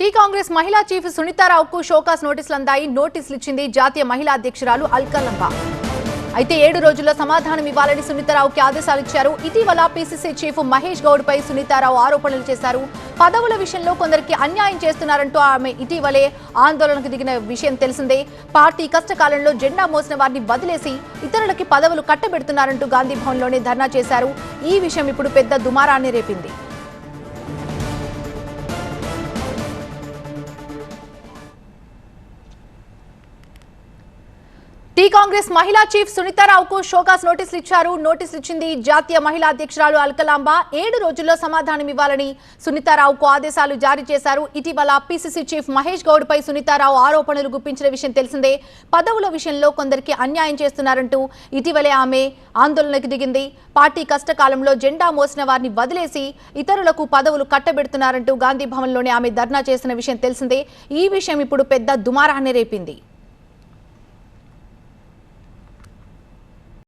Tea Congress మహిళా chief సునీతారావుకు show cause నోటీసులు అందాయి నోటీసులు ఇచ్చింది జాతీయ మహిళా అధ్యక్షురాలు అల్కలంబ. అయితే ఏడు రోజుల్లో సమాధానం ఇవ్వాలని సునీతారావుకి ఆదేశాలు ఇచ్చారు ఇటీవల పీసీసీ చీఫ్ మహేష్ గౌడ్పై సునీతారావు ఆరోపణలు చేశారు. పదవుల విషయంలో కొందరికి అన్యాయం చేస్తున్నారంటూ ఆమె ఇటీవలే ఆందోళనకు దిగిన విషయం తెలిసిందే. పార్టీ కష్టకాలంలో జెండా మోసిన వారిని వదిలేసి ఇతరులకి పదవులు కట్టబెడుతున్నారంటూ గాంధీ భవన్లోనే ధర్నా చేశారు. ఈ విషయం ఇప్పుడు పెద్ద దుమారాన్ని రేపింది. టీ కాంగ్రెస్ మహిళా చీఫ్ సునీతారావుకు షోకాస్ నోటీసులు ఇచ్చారు. నోటీసులు ఇచ్చింది జాతీయ మహిళా అధ్యక్షురాలు అల్కలాంబ. ఏడు రోజుల్లో సమాధానం ఇవ్వాలని సునీతారావుకు ఆదేశాలు జారీ చేశారు. ఇటీవల పీసీసీ చీఫ్ మహేష్ గౌడ్ పై సునీతారావు ఆరోపణలు గుప్పించిన విషయం తెలిసిందే. పదవుల విషయంలో కొందరికి అన్యాయం చేస్తున్నారంటూ ఇటీవలే ఆమె ఆందోళనకు దిగింది. పార్టీ కష్టకాలంలో జెండా మోసిన వారిని వదిలేసి ఇతరులకు పదవులు కట్టబెడుతున్నారంటూ గాంధీ భవన్లోనే ఆమె ధర్నా చేసిన విషయం తెలిసిందే. ఈ విషయం ఇప్పుడు పెద్ద దుమారాన్ని రేపింది.